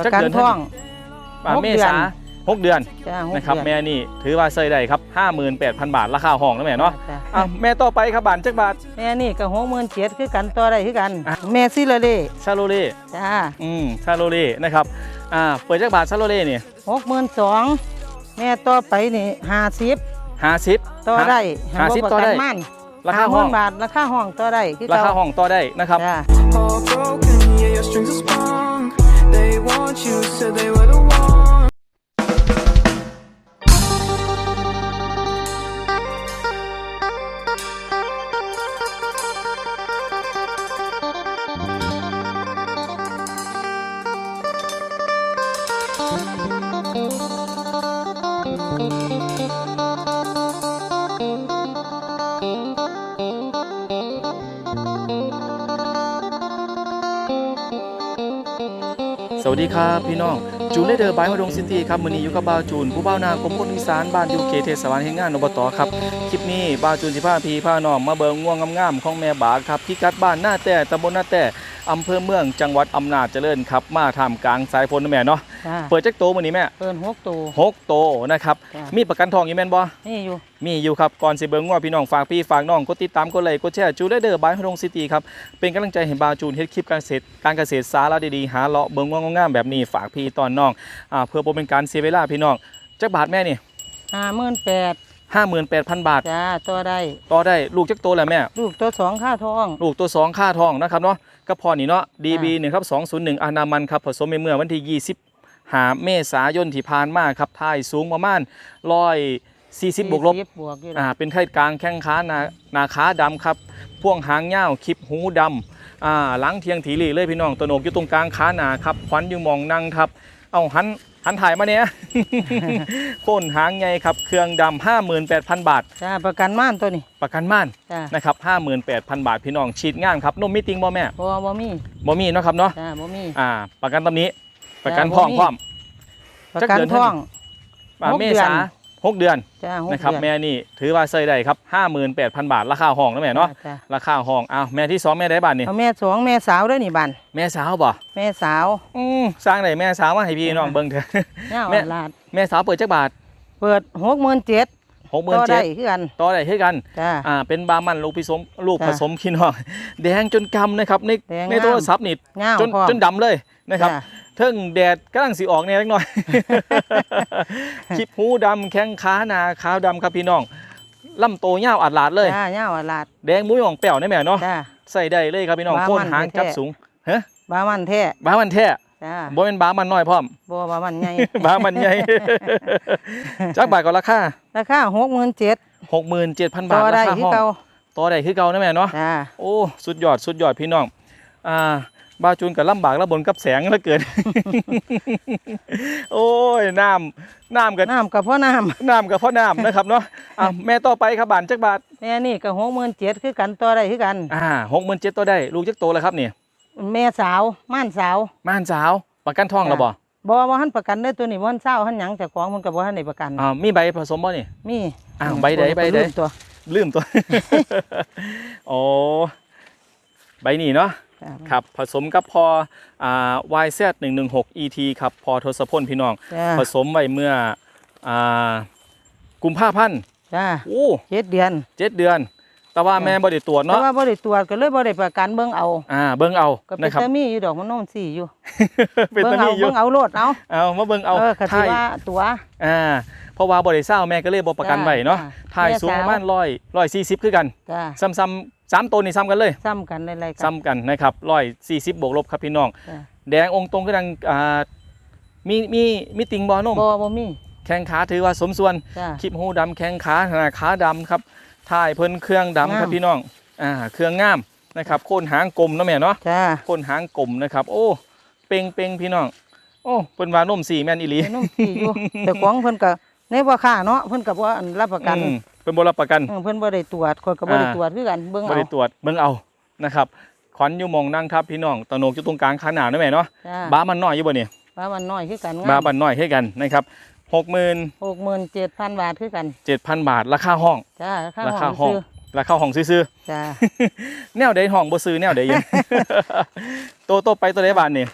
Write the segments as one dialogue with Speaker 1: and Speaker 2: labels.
Speaker 1: ประ
Speaker 2: จัก
Speaker 1: กัน
Speaker 2: เดือน
Speaker 1: ท้อง
Speaker 2: อ่า
Speaker 1: หก
Speaker 2: เม
Speaker 1: เดือน
Speaker 2: ษาหกเดือน
Speaker 1: จ้าหก
Speaker 2: นะครับ
Speaker 1: เดือน
Speaker 2: แม่นี่ถือว่าเซยได้ครับ58,000 บาทราคาห้องนะแม่เนาะ
Speaker 1: จ้
Speaker 2: อะแม่ต่อไปครับบานจักบาท
Speaker 1: แม่นี่ก็หกหมื่นเจ็ดคือกันต่อได้คือกัน
Speaker 2: อะ
Speaker 1: แม่ซิลาเล่
Speaker 2: ชาโลเล่
Speaker 1: จ้า
Speaker 2: อืมชาโลเล่นะครับอ่าเปิดจักบาทชาโลเล่นี่
Speaker 1: หกหมื่นสองแม่ต่อไปนี่ห้าสิบ
Speaker 2: 50
Speaker 1: ต่อได้
Speaker 2: ห้าสิบต่อได้
Speaker 1: มัน
Speaker 2: ราคาห้อง
Speaker 1: บาทราคาห้องต่อได้คือ
Speaker 2: รา
Speaker 1: เก่า
Speaker 2: คาห้องต่อได้นะครับ
Speaker 1: จ้า
Speaker 3: all broken, yeah, your strings are sprung. They want you, said they were the one.
Speaker 2: สวัสดีครับพี่น้อง จูนเลเดอร์บายฮอดงซิตี้ครับมือนี้อยู่กับบ่าวจูน ผู้บ่าวนางกรมพลอีสานบ้านยูเคเทศบาลแห่งงานอบตครับ คลิปนี้บ่าวจูนสิพาพี่พาน้องมาเบิงง่วงงามๆของแม่บาครับที่กัดบ้านหน้าแต่ตำบลหน้าแต่ อำเภอเมืองจังหวัดอำนาจเจริญครับมาท่ามกลางสายฝนนะแม่เนาะ
Speaker 1: จ้า
Speaker 2: เปิดจักโตมื้อนี้แม่
Speaker 1: เปิดหกตัว
Speaker 2: หกโตนะครับ
Speaker 1: จ้ะ
Speaker 2: มีประกันทองอยู่แม่นบ่
Speaker 1: นี่อยู่
Speaker 2: มีอยู่ครับก่อนสิเบิ่งว่าพี่น้องฝากพี่ฝากน้องกดติดตามกดไลค์กดแชร์จูเลเดอร์บายฮดงซิตี้ครับเป็นกำลังใจให้บาวจูนเฮ็ดคลิปการเกษตรการเกษตรสาระดีๆหาเลาะเบิ่งว่างามๆแบบนี้ฝากพี่ตอนน้องอ่าเพื่อบ่เป็นการเสียเวลาพี่น้องจักบาทแม่นี่
Speaker 1: ห้าหมื่นแปด
Speaker 2: 58,000บาท
Speaker 1: จ้าต่อได้
Speaker 2: ต่อได้ลูกจักโตแล้วแม่
Speaker 1: ลูกตัวสองค่าท้อง
Speaker 2: ลูกตัว2ค่าทองนะครับเนาะก็พอนี่เนาะ DB 1ครับ201อนามันครับผสมในเมื่อวันที่20หาเมษายนที่ผ่านมาครับท้ายสูงประมาณ140บวกลบ
Speaker 1: 40บวกอยู่
Speaker 2: อ่าเป็นไข่กลางแข้งขาหนาหนาขาดำครับพ่วงหางเง่าวคลิปหูดำอ่าหลังเทียงถีหลีเลยพี่น้องตัวโหนกอยู่ตรงกลางขาหนาครับขวัญอยู่หมองนั่งครับ เอาหัน หันถ่ายมาเนี่ยโค่นหางไงครับ เครื่องดำ58,000บาท
Speaker 1: จ้าประกันม่านตัวนี้
Speaker 2: ประกันม่าน
Speaker 1: จ้า
Speaker 2: นะครับ58,000บาทพี่น้องฉีดงานครับนมมิติงบ่แม่
Speaker 1: บ่บ่มี
Speaker 2: บ่มีเนาะครับเนาะ
Speaker 1: จ้าบ่มี
Speaker 2: อ่า ประกันตำนี้ ประกัน
Speaker 1: จ้า
Speaker 2: ท้อง
Speaker 1: บ่มี
Speaker 2: พร้อม
Speaker 1: ประกัน
Speaker 2: จักเดือน
Speaker 1: ท้อง
Speaker 2: อ่า
Speaker 1: หก
Speaker 2: เม
Speaker 1: เดือน
Speaker 2: ษา หกเดือน
Speaker 1: จ้าหก
Speaker 2: นะครับ
Speaker 1: เดือน
Speaker 2: แม่นี่ถือว่าเซยได้ครับ58,000บาทราคาห้องนะแม่เนาะ
Speaker 1: จ้า
Speaker 2: ราคาห้องอ้าวแม่ที่สองแม่ได้บาทนี่
Speaker 1: เอาแม่สองแม่สาวด้วยนี่บัน
Speaker 2: แม่สาวบ่
Speaker 1: แม่สาว
Speaker 2: อืมสร้างได้แม่สาวมาให้พี่น้องเบิ่งเถอะ
Speaker 1: เน่า
Speaker 2: แม่
Speaker 1: ลาด
Speaker 2: แม่สาวเปิดจักบาท
Speaker 1: เปิดหกหมื่นเจ็ด
Speaker 2: หกหมื่น
Speaker 1: ต่อ
Speaker 2: เจ็
Speaker 1: ได้
Speaker 2: ด
Speaker 1: คือกัน
Speaker 2: ต่อได้คือกัน
Speaker 1: จ้า
Speaker 2: อ่าเป็นบามันลูกผสมลูก
Speaker 1: จ้ะ
Speaker 2: ผสมขี้น้องแดงจนกำนะครับใน
Speaker 1: แดง
Speaker 2: ใน
Speaker 1: งาม
Speaker 2: โทรศัพท์นี่
Speaker 1: เง่า
Speaker 2: จน
Speaker 1: พร้อม
Speaker 2: จนดำเลยนะครับ
Speaker 1: จ้า
Speaker 2: เทิงแดดกำลังสีออกเนี่ยเล็กน้อย คลิปหูดำแข้งขาหนาขาวดำครับพี่น้องลำโตวยาวอัดหลาดเลย
Speaker 1: จ้าเง่าลาด
Speaker 2: แดงมุ้ยของแป้วนี่แม่เนาะ
Speaker 1: จ้า
Speaker 2: ใส่ได้เลยครับพี่น้อง
Speaker 1: บามัน
Speaker 2: โค่นหาง
Speaker 1: แท้
Speaker 2: จับสูงเฮ้
Speaker 1: บามันแท้
Speaker 2: บ้ามันแท้
Speaker 1: จ้า
Speaker 2: บ่เป็นบ้ามันน้อยพร้อม
Speaker 1: บ่บามันใหญ่
Speaker 2: บ้ามันใหญ่ จักบาทก็ราคา
Speaker 1: ราคาหกหมื่นเจ็ด
Speaker 2: 67,000
Speaker 1: ต่
Speaker 2: บา
Speaker 1: อ
Speaker 2: ท
Speaker 1: ได้
Speaker 2: ราคา
Speaker 1: คือ
Speaker 2: ห้อง
Speaker 1: เก่า
Speaker 2: ต่อได้คือเก่านะแม่เนาะ
Speaker 1: จ้า
Speaker 2: โอ้ สุดยอด สุดยอดพี่น้อง อ่า บาวจูนกับลำบากแล้วบนกับแสงแล้วเกิน โอ้ยน้ำน้ำกับ
Speaker 1: น้ำกับพ่อน้
Speaker 2: น้ำกับพ่อน้ำนะครับเนาะอะแม่ต่อไปครับบานจักบาทำ
Speaker 1: แม่นี่ก็หกหมื่นเจ็ดคือกันต่อได้คือกัน
Speaker 2: อ่าหกหมื่นเจ็ดตัวได้ลูกจักโตแล้วครับนี่
Speaker 1: แม่สาวม่านสาว
Speaker 2: ม่านสาว ประกันท้องแล้วบ่
Speaker 1: บ่ว่าหันประกันได้อตัวนี้บ่หันเศร้าหันหยังแต่ของมันก็บ่หันได้ประกัน
Speaker 2: อ่ามีใบผสมบ่นี่
Speaker 1: มี
Speaker 2: อ้าวใบใดใบใด
Speaker 1: ลืมตัว
Speaker 2: ลืมตัวโอ้ใบนี้เนาะ
Speaker 1: จ้ะ
Speaker 2: ครับผสมกับพออ่า YZ 116 ET ครับพอทศพลพี่น้อง
Speaker 1: จ้า
Speaker 2: ผสมไว้เมื่ออ่ากุมภาพันธ์
Speaker 1: จ้า
Speaker 2: โอ้
Speaker 1: เจ็ดเดือน
Speaker 2: เจ็ดเดือน แต่ว่า
Speaker 1: จ้ะ
Speaker 2: แม่บ่ได้ตรวจ
Speaker 1: แต่
Speaker 2: เนาะ
Speaker 1: ว่าบ่ได้ตรวจก็เลยบ่ได้ประกันเบิ่งเอา
Speaker 2: อ่าเบิ่งเอา
Speaker 1: ก็เป็น
Speaker 2: นะครับ
Speaker 1: แต่มีอยู่ดอกมันโน่นสี่อยู่
Speaker 2: เป็น
Speaker 1: เบิ่
Speaker 2: ตาง
Speaker 1: เอา
Speaker 2: นี้อยู่
Speaker 1: เบิ่งเอาโลดเอา
Speaker 2: เอามาเบิ่งเอา
Speaker 1: เออก็สิ
Speaker 2: ถ่าย
Speaker 1: ว่าตัว
Speaker 2: อ่าเพราะว่าบ่ได้เศร้าแม่ก็เลยบ่ประกันไว้เนาะ
Speaker 1: จ้
Speaker 2: ถ่ายสูงประมาณ100 140คือกัน
Speaker 1: จ้า
Speaker 2: ซ้ำๆ สามตัวนี่ซ้ำกันเลย
Speaker 1: ซ้ำกันหลายๆกัน
Speaker 2: ซ้ำกันนะครับ140บวกลบครับพี่น้อง
Speaker 1: จ้ะ
Speaker 2: แดงองค์ตรงคือดังอ่ามีมีมีติงบ่นม
Speaker 1: บ่บ่มี
Speaker 2: แข้งขาถือว่าสมส่วน
Speaker 1: จ้า
Speaker 2: คลิปหูดำแข้งขาหน้าขาดำครับถ่ายเพิ่นเครื่องดำครับ
Speaker 1: งาม
Speaker 2: พี่น้องอ่าเครื่องงามนะครับโคนหางกลมเนาะแม่เนาะ
Speaker 1: จ้า
Speaker 2: โคนหางกลมนะครับ โอ้เป่งเป่งพี่น้อง โอ้เพิ่นว่านมสีแม่นอีหลี
Speaker 1: เป็นนมสี่อยู่ แต่ของเพิ่นก็ ในบ่ค่าเนาะเพิ่นก็บ่อันรับประกัน
Speaker 2: อืมเพิ่นบ่รับประกัน
Speaker 1: เออเพิ่นบ่ได้ตรวจคนก็บ่ได้
Speaker 2: อ่า
Speaker 1: ตรวจคือกันเบิ่ง
Speaker 2: บ่
Speaker 1: เอา
Speaker 2: ได้ตรวจเบิ่งเอานะครับขวัญอยู่หมองนั่งทับพี่น้องตะโหนกอยู่ตรงกลางขาหน้าเนาะแม่เนาะ
Speaker 1: จ้า
Speaker 2: บ้ามันน้อยอยู่บ่นี่
Speaker 1: ว่ามันน้อยคือกัน
Speaker 2: บ้างา
Speaker 1: ม
Speaker 2: บันน้อยให้กันนะครับ67,000
Speaker 1: 67,000บาทคือกัน
Speaker 2: บาทราคาห้อง
Speaker 1: จ้าราคา
Speaker 2: ราคาห้
Speaker 1: ห้
Speaker 2: อ
Speaker 1: องงซื้อ
Speaker 2: ราคาห้องซื่อ
Speaker 1: จ้า
Speaker 2: ๆ แนวใดห้องบ่ซื้อแนวใดยัง โตโตไปตัวใดบาทนี่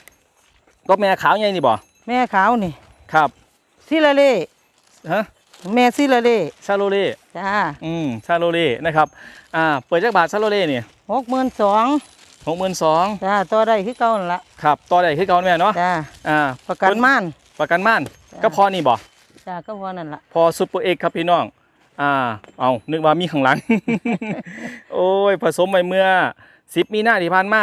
Speaker 2: ก็แม่ขาวใหญ่นี่บ่
Speaker 1: แม่ขาวนี่
Speaker 2: ครับ
Speaker 1: ซิลาเล่
Speaker 2: ฮะ
Speaker 1: แม่ซิลาเล่
Speaker 2: ชาโลเล่
Speaker 1: จ้า
Speaker 2: อืมชาโลเล่นะครับอ่าเปิดจักบาทชาโลเล่นี่
Speaker 1: หกหมื่นสอง
Speaker 2: หกหมื่นสอง
Speaker 1: จ้าตัวได้คือเก่านั่นละ
Speaker 2: ครับต่อได้คือเก่าแม่เนาะ
Speaker 1: จ้า
Speaker 2: อ่า
Speaker 1: ประกันม่าน
Speaker 2: ประกันม่าน
Speaker 1: จ้ะ
Speaker 2: ก็พอนี่บ่
Speaker 1: จ้าก็พอนั่นละ
Speaker 2: พอซุปเปอร์เอ็กซ์ครับพี่น้องอ่าเอานึกว่ามีข้างหลัง โอ้ยผสมไปเมื่อสิบมีหน้าที่ผ่านมา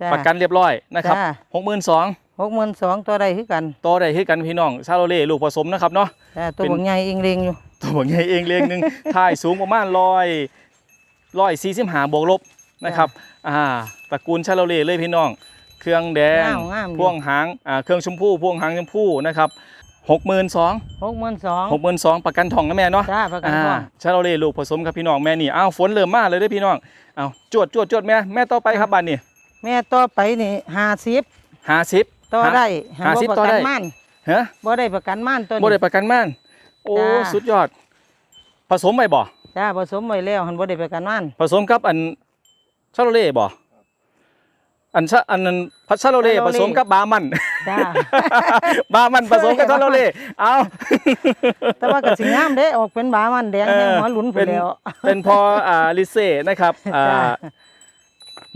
Speaker 1: จ้า
Speaker 2: ประกันเรียบร้อยนะครับ
Speaker 1: จ้า
Speaker 2: หกหมื่นสอง
Speaker 1: หกหมื่นสองตัวได้คือกัน
Speaker 2: ต่อได้คือกันพี่น้องชาโลเล่ลูกผสมนะครับเนาะ
Speaker 1: จ้าตัว
Speaker 2: เป็น
Speaker 1: บางใหญ่เองเรียงอยู่
Speaker 2: ตัวใหญ่เองเลี้ยงหนึ่งถ่ายสูงประมาณร้อยร้อยสี่สิบห้าบวกลบนะครับ อ่าตระกูลชาโลเล่เลยพี่น้อง เครื่องแดง
Speaker 1: งามงามอยู่
Speaker 2: พ่วงหาง อ่า เครื่องชมพูพ่วงหางชมพูนะครับหกหมื่นสอง
Speaker 1: หกหมื่นสอง
Speaker 2: หกหมื่นสองประกันทองนะแม่เนาะ
Speaker 1: จ้าประกัน
Speaker 2: อ่า
Speaker 1: ทอง
Speaker 2: ชาโลเล่ลูกผสมครับพี่น้องแม่นี่ อ้าวฝนเริ่มมาเลยเด้อพี่น้อง อ้าวจวดจวดจวดแม่ แม่ต่อไปครับบ้านนี่
Speaker 1: แม่ต่อไปนี่ห้าสิบ
Speaker 2: ห้าสิบ
Speaker 1: ต่อได้
Speaker 2: ห้าสิบ
Speaker 1: บ่
Speaker 2: ต่อ
Speaker 1: ประ
Speaker 2: ได้
Speaker 1: กันม่าน
Speaker 2: ฮะ
Speaker 1: บ่ได้ประกันม่านตัว
Speaker 2: บ่ได้
Speaker 1: นี้
Speaker 2: ประกันม่าน โอ้
Speaker 1: จ้า
Speaker 2: สุดยอด ผสมไปบ่
Speaker 1: จ้าผสมไว้แล้วหันบ่ได้ประกันม่าน
Speaker 2: ผสมกับอันชาโลเล่บ่อันชาอันนั้นพัชชาโลเล่ผสมกับบามัน
Speaker 1: จ้า
Speaker 2: บามันผสมกับชาโลเล่เอา
Speaker 1: แต่ว่าก็สิงามเด้ออกเป็นบามันแดง
Speaker 2: เออ
Speaker 1: แห้งหัวหลุนไป
Speaker 2: เป็น
Speaker 1: แล้ว
Speaker 2: เป็นพออ่าลิเซ่นะครับอ่า
Speaker 1: จ้า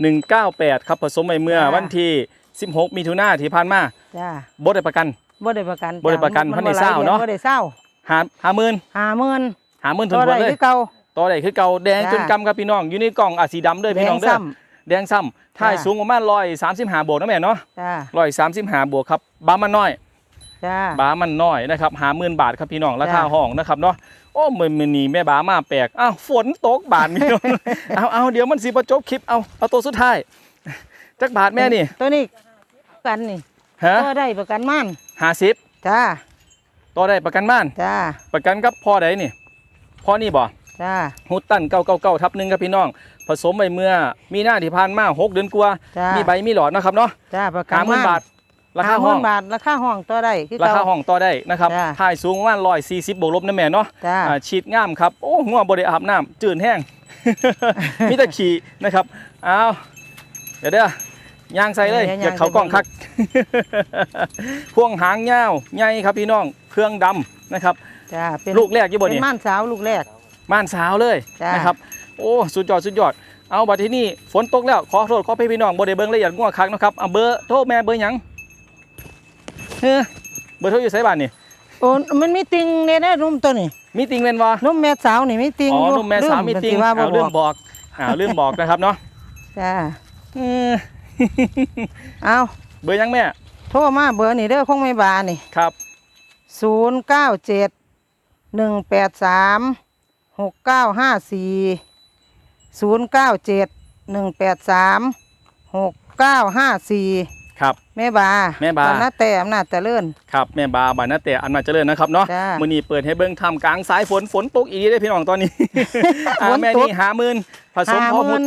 Speaker 2: หนึ่งเก้าแปดครับผสมไปเมื่อ
Speaker 1: จ้า
Speaker 2: วันที่ สิบหกมิถุนาที่ผ่านมา
Speaker 1: จ้า
Speaker 2: บ่ได้ประกัน
Speaker 1: บ่ได้ประกัน
Speaker 2: บ่ได้ประกัน
Speaker 1: จ้
Speaker 2: พันในเศร้าเนาะ
Speaker 1: บ่ได้เศร้า
Speaker 2: หาหาหมื่น
Speaker 1: ห้าหมื่น
Speaker 2: หาหมื่นทุ
Speaker 1: ตั
Speaker 2: น
Speaker 1: ว
Speaker 2: ท
Speaker 1: ได้
Speaker 2: วนเลย
Speaker 1: คือเก่า
Speaker 2: ต่อได้คือเก่าแดง
Speaker 1: จ้า
Speaker 2: จนกำครับพี่น้องอยู่ในกล่องอาสีดำเด้อ
Speaker 1: แด
Speaker 2: พี่น้อง
Speaker 1: ง
Speaker 2: เด้อ
Speaker 1: ซ้
Speaker 2: แดงซ้ำถ่าย
Speaker 1: จ้า
Speaker 2: สูงประมาณร้อยสามสิบห้าบวกนะแม่เนาะำ
Speaker 1: จ้า
Speaker 2: ร้อยสามสิบห้าบวกครับบ้ามันน้อย
Speaker 1: จ้า
Speaker 2: บ้ามันน้อยนะครับหาหมื่นบาทครับพี่น้องราคา
Speaker 1: จ้า
Speaker 2: ห้องนะครับเนาะโอ้มือมือนีแม่บ้ามาแปลกอ้าวฝนตกบาทพี่น้องเอาเอาเดี๋ยวมันสิประจบคลิปเอาเอาตัวสุดท้ายจักบาทแม่นี่
Speaker 1: ตัวนี้ กันนี่
Speaker 2: ฮะ
Speaker 1: ตัวได้ประกันม่าน
Speaker 2: ห้าสิบ
Speaker 1: จ้า
Speaker 2: ต่อได้ประกันบ้าน
Speaker 1: จ้า
Speaker 2: ประกันกับพ่อใดนี่พ่อนี่บ่
Speaker 1: จ้า
Speaker 2: ฮุตตันเก้าเก้าเก้าทับหนึ่งครับพี่น้อง ผสมไปเมื่อมีหน้าที่ผ่านมาหกเดือนกว่า
Speaker 1: จ้า
Speaker 2: มีใบมีหลอดนะครับเนาะ
Speaker 1: จ้าประกัน
Speaker 2: หาหมื่นบาทราคาห้อง
Speaker 1: 50,000บาทราคาห้องตัวได้คือ
Speaker 2: รา
Speaker 1: เก่า
Speaker 2: คาห้องต่อได้นะครับ
Speaker 1: จ้า
Speaker 2: ถ่ายสูงประมาณร้อยสี่สิบบวกลบนะแม่เนาะ
Speaker 1: จ้า
Speaker 2: อ่าฉีดง่ามครับ โอ้ง่วงบริอาบน้ำจืดแห้งมีแต่ขี่นะครับเอาเดี๋ยวเด้อ ย่างใส่เลย
Speaker 1: เดี๋ยว
Speaker 2: อย่าเขากล้องคัก พ่วงหางยาวใหญ่ครับพี่น้องเครื่องดำนะครับ
Speaker 1: จ้าเป็น
Speaker 2: ลูกแรกยี่บ
Speaker 1: เป็น
Speaker 2: นี่
Speaker 1: ม่านสาวลูกแรก
Speaker 2: ม่านสาวเลย
Speaker 1: จ้าน
Speaker 2: นะครับ โอ้สุดยอดสุดยอด เอาบัดที่นี่ฝนตกแล้วขอโทษขอพี่พี่น้องบ่ได้เบิ่งละเอียดง่วงคักนะครับเอาเบอร์โทรแม่เบอร์หยังเฮ้อเบอร์โทรอยู่ไสบ้านนี่
Speaker 1: โอ้มันมีติงเนี่ยนะนุ่มตัวนี้
Speaker 2: มีติงเล่นบ่
Speaker 1: นุ่มแม่สาวนี่มีติง
Speaker 2: อ๋อ
Speaker 1: อยู่
Speaker 2: นุ่มแม่สาวมีติง
Speaker 1: ลืว่าบ่
Speaker 2: อ้าว
Speaker 1: บ
Speaker 2: ลื
Speaker 1: อ
Speaker 2: ม
Speaker 1: ก
Speaker 2: บอกอ้าวลืมบอกนะครับเนาะ
Speaker 1: จ้า
Speaker 2: เออ
Speaker 1: เอา
Speaker 2: เบอร์หยังแม่
Speaker 1: โทรมาเบอร์นี่เด้อคงไม่บานี่
Speaker 2: ครับ
Speaker 1: ศูนย์เก้าเจ็ดหนึ่งแปดสามหกเก้าห้าสี่ศูนย์เก้าเจ็ดหนึ่งแปดสามหกเก้าห้าสี่
Speaker 2: ครับ
Speaker 1: แม่บา
Speaker 2: แม่บา
Speaker 1: ตอนนาแต่อำนาจเจริญ
Speaker 2: ครับแม่บาบานนาแต่อันมาเจริญนะครับเนาะ
Speaker 1: จ้า
Speaker 2: มื้อนี้เปิดให้เบิ่งทำกลางสายฝนฝนตกอีกได้พี่น้องตอนนี้ อ่า
Speaker 1: ฝนตก
Speaker 2: แม่นี่หาหมื่นผสมพ่อ
Speaker 1: หาหมื่
Speaker 2: หุด
Speaker 1: น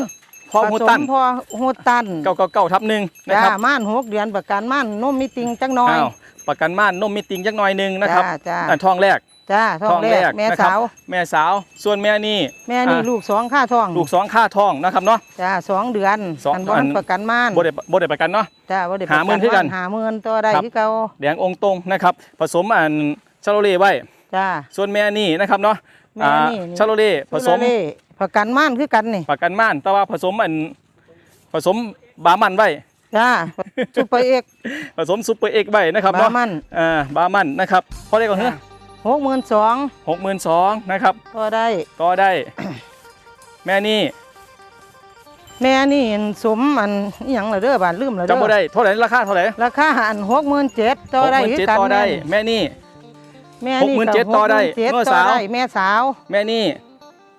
Speaker 2: พ่อหุดตัน
Speaker 1: ผสมพอหุดตัน
Speaker 2: เก้าเก้าเก้าทับหนึ่งนะ
Speaker 1: จ้า
Speaker 2: ครับ
Speaker 1: ม่านหกเดือนประกันม่านนุ่มมีติงจังน้อย
Speaker 2: อ้าวประกันม่านนมมีติงจักหน่อยหนึงนะครับ
Speaker 1: จ้าจ้า
Speaker 2: อันทองแรก
Speaker 1: จ้าท้องแรกแม่
Speaker 2: นะครับ
Speaker 1: สาว
Speaker 2: แม่สาวส่วนแม่นี่
Speaker 1: แม่นี่
Speaker 2: อ่า
Speaker 1: ลูกสองค่าท้อง
Speaker 2: ลูกสองค่าทองนะครับเนาะ
Speaker 1: จ้าสองเดือน
Speaker 2: สอง
Speaker 1: อันบ่
Speaker 2: อัน
Speaker 1: ประกันม่าน
Speaker 2: บ่ได้บ่ได้ประกันเนาะ
Speaker 1: จ้าบ่ได้
Speaker 2: หาหมื่นคือกัน
Speaker 1: หาหมื่นตัวใด
Speaker 2: ครับ
Speaker 1: คือเก่า
Speaker 2: แดงองค์ตรงนะครับ ผสมอันชาโลเล่ไว้
Speaker 1: จ้า
Speaker 2: ส่วนแม่นี่นะครับเนาะ
Speaker 1: แม่นี่
Speaker 2: อ่าชาโลเล่ผสม
Speaker 1: เล่ประกันม่านคือกันนี่
Speaker 2: ประกันม่านแต่ว่าผสมอันผสมบามันไว้
Speaker 1: จ้าซุปเปอร์เอก
Speaker 2: ผสมซุปเปอร์เอกไว้นะครับ
Speaker 1: บา
Speaker 2: เนาะ
Speaker 1: มัน
Speaker 2: อ่าบามันนะครับพอได้ก่อนเฮ้ย
Speaker 1: หกหมื่นสอง
Speaker 2: หกหมื่นสองนะครับ
Speaker 1: ก็ได้
Speaker 2: ก็ได้ แม่นี่
Speaker 1: แม่นี่สมอันอหยังเหรอเด้อบานลืมเหรอเด้
Speaker 2: จำบ่
Speaker 1: อ
Speaker 2: ได้เท่าไหร่ราคาเท่าไหร่
Speaker 1: ราคาอันหกหมื่นเจ็ดต่อได้
Speaker 2: หกหมื่น
Speaker 1: คือ
Speaker 2: เจ็ด
Speaker 1: กัน
Speaker 2: ต่อได้
Speaker 1: แม่นี่
Speaker 2: แม่นี่
Speaker 1: แม่นี่
Speaker 2: 67,000ต่อได้
Speaker 1: 67,000
Speaker 2: เมื่อ
Speaker 1: ต่อ
Speaker 2: สาว
Speaker 1: ได้แม่สาว
Speaker 2: แม่นี่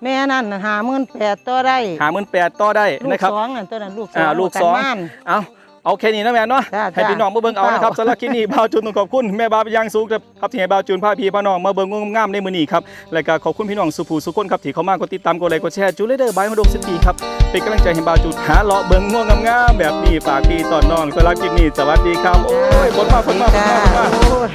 Speaker 1: แม่นั่นหาหมื่นแปดต่อได้
Speaker 2: หาหมื่นแปดต่อได้
Speaker 1: ลูก
Speaker 2: นะครับ
Speaker 1: สองนั่นตัวนั้นลูกสอ
Speaker 2: อ่างลูก
Speaker 1: ประน
Speaker 2: สอง
Speaker 1: ม่าน
Speaker 2: เอาเอาแค่นี้นะแม่เนาะ
Speaker 1: จ้า
Speaker 2: ให้พี่น้องมาเบิ่งเอานะครับสำหรับคลิปนี้บ่าวจูนต้องขอบคุณแม่บาปยังสูงครับที่ให้บ่าวจูนพาพี่พาน้องมาเบิ่งงงามๆในมื้อนี้ครับและก็ขอบคุณพี่น้องสุภูสุคนครับที่เข้ามากดติดตามกดไลค์กดแชร์จูเลเดอร์บายมาดงซิตี้ครับเป็นกำลังใจให้บ่าวจูนหาเลาะเบิ่งง่วงงามๆแบบนี้ฝากพี่ตอนน้องสำหรับคลิปนี้สวัสดีครับโอ้ยฝนมาฝนมาฝน
Speaker 1: จ้า
Speaker 2: มาฝนมา
Speaker 1: โอ้ย